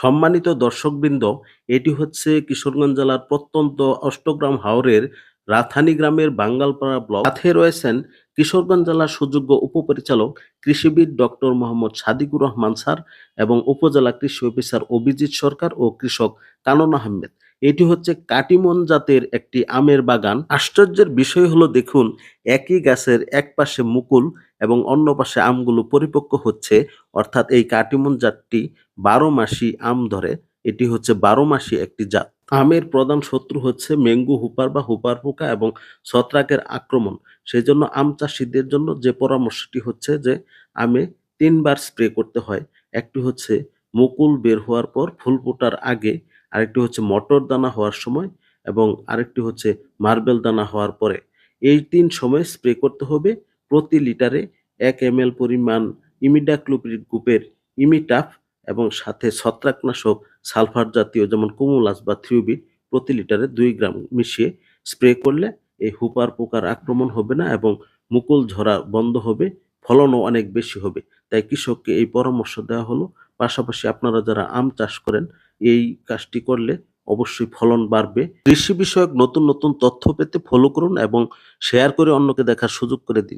সম্মানিত দর্শকবৃন্দ, এটি হচ্ছে কিশোরগঞ্জ জেলার প্রত্যন্ত অষ্টগ্রাম হাওরের রাথানি গ্রামের বাঙ্গালপাড়া ব্লক। সাথে রয়েছেন কিশোরগঞ্জ জেলার সুযোগ্য উপপরিচালক কৃষিবিদ ডক্টর মোহাম্মদ সাদিকুর রহমান স্যার এবং উপজেলা কৃষি অফিসার অভিজিৎ সরকার ও কৃষক কানন আহমেদ। এটি হচ্ছে কাটিমন জাতের একটি আমের বাগান। আশ্চর্যের বিষয় হলো, দেখুন, একই গাছের এক পাশে মুকুল এবং অন্য পাশে আমগুলো পরিপক্ক হচ্ছে। অর্থাৎ এই কাটিমন জাতটি বারো মাসি আম ধরে। এটি হচ্ছে বারো মাসি একটি জাত। আমের প্রধান শত্রু হচ্ছে মেঙ্গু হুপার বা হুপার পোকা এবং ছত্রাকের আক্রমণ। সেই জন্য আম চাষিদের জন্য যে পরামর্শটি হচ্ছে যে, আমে তিনবার স্প্রে করতে হয়। একটি হচ্ছে মুকুল বের হওয়ার পর ফুল ফোটার আগে আরেকটি হচ্ছে মটর দানা হওয়ার সময় এবং আরেকটি হচ্ছে মার্বেল দানা হওয়ার পরে। এই তিন সময় স্প্রে করতে হবে প্রতি লিটারে এক এম পরিমাণ ইমিডাক্লোপিড গ্রুপের ইমিটাফ এবং সাথে ছত্রাকনাশক সালফার জাতীয় যেমন কুমুলাস বা থ্রিউবিট প্রতি লিটারে দুই গ্রাম মিশিয়ে স্প্রে করলে এই হুপার পোকার আক্রমণ হবে না এবং মুকুল ঝরা বন্ধ হবে, ফলনও অনেক বেশি হবে। তাই কৃষককে এই পরামর্শ দেওয়া হলো। পাশাপাশি আপনারা যারা আম চাষ করেন এই কাজটি করলে অবশ্যই ফলন বাড়বে। কৃষি বিষয়ক নতুন নতুন তথ্য পেতে ফলো করুন এবং শেয়ার করে অন্যকে দেখার সুযোগ করে দিন।